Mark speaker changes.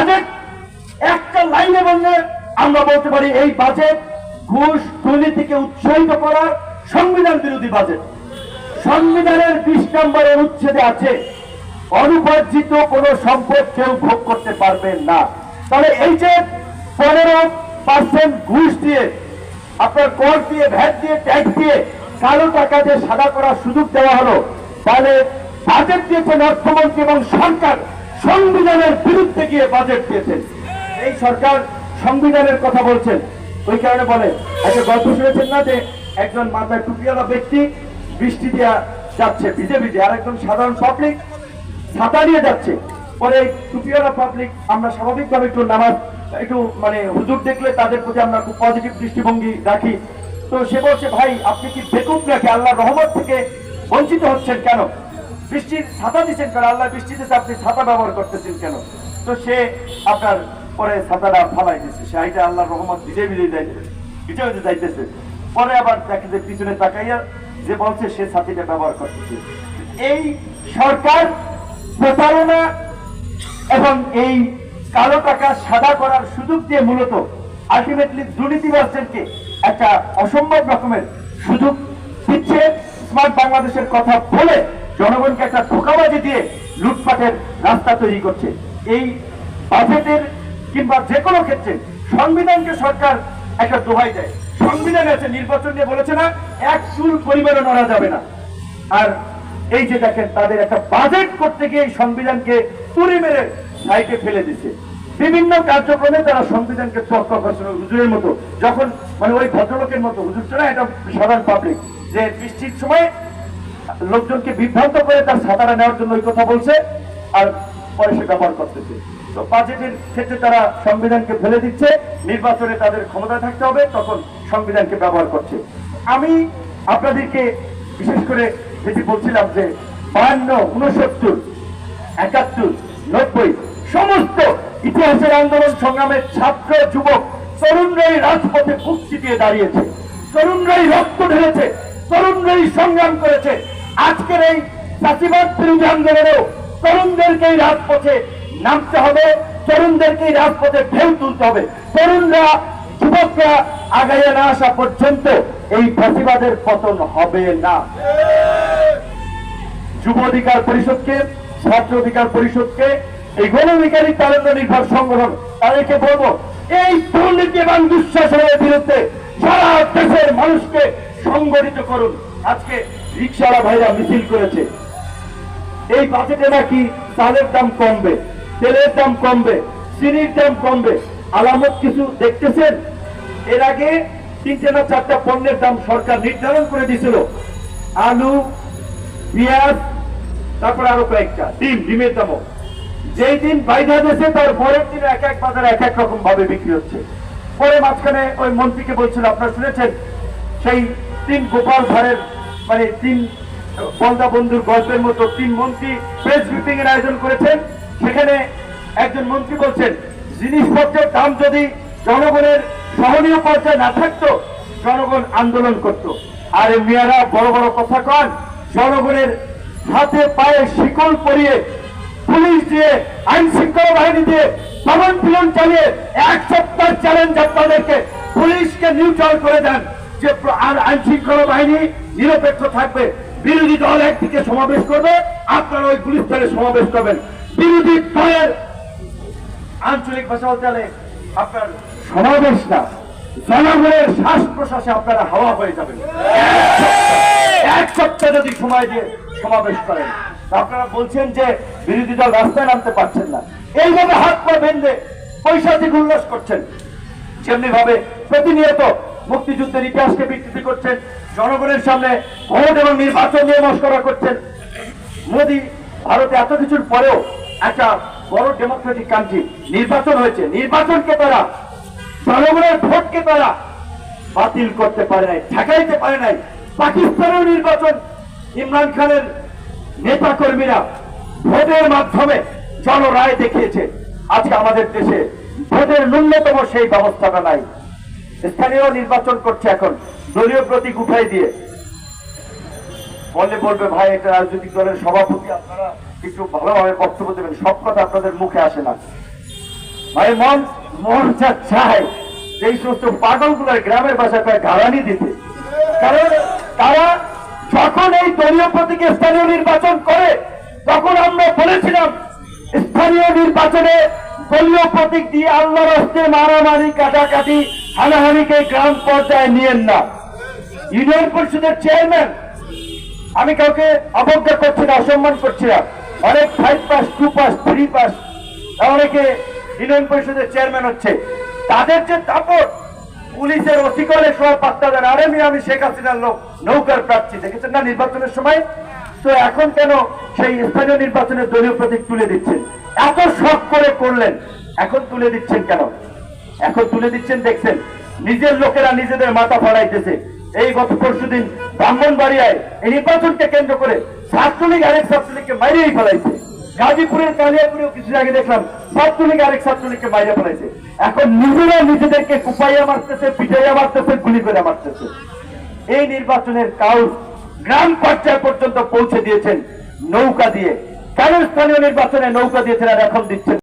Speaker 1: Budget একটা লাইনে বললে আমরা বলতে পারি এই বাজেট ঘুষ দুর্নীতিকে উৎসাহিত করার সংবিধান বিরোধী বাজেট সংবিধানের বিশ নম্বরের উচ্ছেদে আছে, অনুপার্জিত কোন সম্পদ কেউ ভোগ করতে পারবেন না। তাহলে এই যে পনেরো পার্সেন্ট ঘুষ দিয়ে, আপনার কর দিয়ে, ভ্যাট দিয়ে ট্যাক্স দিয়ে কালো টাকা যে সাদা করার সুযোগ দেওয়া হলো, তাহলে বাজেট দিয়েছেন অর্থমন্ত্রী এবং সরকার। সংবিধানের বিরুদ্ধে গিয়ে বাজেট দিয়েছেন। এই সরকার সংবিধানের কথা বলছেন। ওই কারণে বলে, একটা গল্প শুনেছেন না যে একজন মাথায় টুপিওয়ালা ব্যক্তি বৃষ্টি দিয়া যাচ্ছে, ভিজে ভিজে, আর একজন সাধারণ পাবলিক ছাতা নিয়ে যাচ্ছে। পরে টুপিওয়ালা পাবলিক আমরা স্বাভাবিকভাবে একটু নামাজ, একটু মানে হুজুর দেখলে তাদের প্রতি আমরা খুব পজিটিভ দৃষ্টিভঙ্গি রাখি। তো সে বলছে, ভাই, আপনি কি বেকুব নাকি? আল্লাহ রহমত থেকে বঞ্চিত হচ্ছেন কেন? বৃষ্টির ছাতা দিচ্ছেন কেন? আল্লাহ বৃষ্টি দিচ্ছে আপনি ছাতা ব্যবহার করতেছেন কেন? তো সে আপনার পরে ছাতাটা ফালাই দিচ্ছে সে আইটা আল্লাহ রহমত ভিজে ভিজে যাইতেছে। ভিজে ভিজে যাইতেছে। পরে আবার দেখে যে পিছনে তাকাইয়া যে বলছে, সে ছাতিটা ব্যবহার করতেছে। এই সরকার প্রতারণা এবং এই কালো টাকা সাদা করার সুযোগ দিয়ে মূলত আলটিমেটলি দুর্নীতিবাসদেরকে একটা অসম্ভব রকমের সুযোগ দিচ্ছে। স্মার্ট বাংলাদেশের কথা বলে জনগণকে একটা ধোকাবাজি দিয়ে লুটপাটের রাস্তা তৈরি করছে। এই বাজেটের কিংবা যে কোনো ক্ষেত্রে সংবিধানকে সরকার একটা দোহাই দেয়। সংবিধান আছে নির্বাচন নিয়ে বলেছে না, এক চুল পরিমাণে নড়া যাবে না। আর এই যে দেখেন, তাদের একটা বাজেট করতে গিয়ে সংবিধানকে পুরি মেরে সাইডে ফেলে দিচ্ছে বিভিন্ন কার্যক্রমে তারা সংবিধানকে তর্ক করছে। হুজুরের মতো, যখন মানে ওই ভদ্রলোকের মতো হুজুর না, এটা সাধারণ পাবলিক যে বৃষ্টির সময় লোকজনকে বিভ্রান্ত করে তার ছাতাটা নেওয়ার জন্য ওই কথা বলছে আর পরে সে ব্যবহার করতেছে। তো বাজেটের ক্ষেত্রে তারা সংবিধানকে ফেলে দিচ্ছে, নির্বাচনে তাদের ক্ষমতা থাকতে হবে, তখন সংবিধানকে ব্যবহার করছে। আমি আপনাদেরকে বিশেষ করে যেটি বলছিলাম যে বায়ান্ন উনসত্তর একাত্তর, নব্বই, সমস্ত ইতিহাসের আন্দোলন সংগ্রামের ছাত্র, যুবক, তরুণরাই রাজপথে মুক্তি দিয়ে দাঁড়িয়েছে। তরুণরাই রক্ত ঢেলেছে, তরুণরাই সংগ্রাম করেছে। আজকের এই চাষিবাদ বিরোধী আন্দোলনেও তরুণদেরকেই রাজপথে নামতে হবে তরুণদেরকেই রাজপথে ঢেউ তুলতে হবে। তরুণরা, যুবকরা আগাইয়ে না আসা পর্যন্ত এই ফাঁসিবাদের পতন হবে না। যুব অধিকার পরিষদকে, ছাত্র অধিকার পরিষদকে, এই গণ অধিকারী তারণ্য নির্ভর সংগঠন, তাদেরকে বলব, এই দুর্নীতি এবং দুঃশাসনের বিরুদ্ধে সারা দেশের মানুষকে সংগঠিত করুন। আজকে রিক্সাওয়ালা ভাইরা মিছিল করেছে। এই বাজেটে নাকি চালের দাম কমবে, তেলের দাম কমবে, চিনির দাম কমবে। আলামত কিছু দেখতেছেন? এর আগে তিনটে না চারটা পণ্যের দাম সরকার নির্ধারণ করে দিয়েছিল। আলু, পেঁয়াজ, তারপরে আরও কয়েকটা, ডিম, ডিমের দামও। যেই দিন বাইরে দেশে, তার পরের দিন এক এক বাজারে এক এক রকম ভাবে বিক্রি হচ্ছে। পরে মাঝখানে ওই মন্ত্রীকে বলছিল, আপনারা শুনেছেন? সেই তিন গোপাল ভাড়ের মানে তিন বন্দা বন্ধুর গল্পের মতো তিন মন্ত্রী প্রেস ব্রিফিং এর আয়োজন করেছেন। সেখানে একজন মন্ত্রী বলছেন, জিনিসপত্রের দাম যদি জনগণের সহনীয় পর্যায়ে না থাকতো, জনগণ আন্দোলন করত। আর মেয়েরা, বড় বড় কথা কন, জনগণের হাতে পায়ে শিকল পরিয়ে পুলিশ দিয়ে, আইন শৃঙ্খলা বাহিনী দিয়ে দমন পীড়ন চালিয়ে এক সপ্তাহ চ্যালেঞ্জ আপনাদেরকে পুলিশকে নিউট্রাল করে দেন যে, আর আইন শৃঙ্খলা বাহিনী নিরপেক্ষ থাকবে। বিরোধী দল একদিকে সমাবেশ করবে, আপনারা ওই দলে সমাবেশ করবেন। বিরোধী দলের আঞ্চলিক ভাষা গেলে আপনার সমাবেশ না, জনগণের শ্বাস প্রশ্বাসে আপনারা হাওয়া হয়ে যাবেন। এক সপ্তাহ যদি সময় দিয়ে সমাবেশ করেন আপনারা বলছেন যে বিরোধী দল রাস্তায় নামতে পারছেন না। এইভাবে হাত পা বেঁধে পয়সা দিকে উল্লাস করছেন। যেমনি ভাবে প্রতিনিয়ত মুক্তিযুদ্ধের ইতিহাসকে বিকৃতি করছেন, জনগণের সামনে ভোট এবং নির্বাচন নিয়ে মস্করা করছেন। মোদী, ভারতে এত কিছুর পরেও একটা বড় ডেমোক্রেটিক কান্ট্রি নির্বাচন হয়েছে। নির্বাচনকে তারা, জনগণের ভোটকে তারা বাতিল করতে পারে নাই, ঠেকাইতে পারে নাই। পাকিস্তানের নির্বাচন, ইমরান খানের নেতা কর্মীরা ভোটের মাধ্যমে জনরায় দেখিয়েছে। আজকে আমাদের দেশে ভোটের ন্যূনতম সেই ব্যবস্থাটা নাই। স্থানীয় নির্বাচন করছে এখন। দলীয় প্রতীক উঠাই দিয়ে। বললে বলবে ভাই, এটা রাজনৈতিক দলের সভাপতি, আপনারা একটু ভালোভাবে বক্তব্য দেবেন। সব কথা আপনাদের মুখে আসে না। ভাই, মন মন যা চায়, এই সমস্ত পাগলগুলোর গ্রামের ভাষায় কয়েক গালানি দিতে। কারণ তারা যখন এই দলীয় প্রতীকে স্থানীয় নির্বাচন করে, তখন আমরা বলেছিলাম, স্থানীয় নির্বাচনে দলীয় প্রতীক দিয়ে আল্লাহ রাস্তে মারামারি, কাটাকাটি হানাহানিকে গ্রাম পর্যায়ে নিয়েন না। ইউনিয়ন পরিষদের চেয়ারম্যান, আমি কাউকে অবজ্ঞা করছি না, অসম্মান করছি না। অনেক five pass two pass three pass অনেকে ইউনিয়ন পরিষদের চেয়ারম্যান হচ্ছে। তাদের যে দাপট, পুলিশের অতিকলে সবাই পাত্তা দেন আরে আমি শেখ হাসিনার লোক, নৌকার প্রার্থী, দেখেছেন না নির্বাচনের সময়? তো এখন কেন সেই স্থানীয় নির্বাচনের দলীয় প্রতীক তুলে দিচ্ছেন? এত শখ করে করলেন, এখন তুলে দিচ্ছেন কেন? এখন তুলে দিচ্ছেন, দেখছেন, নিজের লোকেরা নিজেদের মাথা ফাড়াইতেছে। এই গত পরশু দিন ব্রাহ্মণবাড়িয়ায় এই নির্বাচনকে কেন্দ্র করে ছাত্রলীগ আরেক ছাত্রলীগকে মাইরেই ফেলাইছে। গাজীপুরের কালিয়াপুরেও কিছু আগে দেখলাম, ছাত্রলীগ আরেক ছাত্রলীগকে মাইরে ফেলাইছে। এখন নিজেরা নিজেদেরকে কুপাইয়া মারতেছে, পিটাইয়া মারতেছে, গুলি করে মারতেছে। এই নির্বাচনের কাউস গ্রাম পর্যায় পর্যন্ত পৌঁছে দিয়েছেন নৌকা দিয়ে। কেন স্থানীয় নির্বাচনে নৌকা দিয়েছেন আর এখন দিচ্ছেন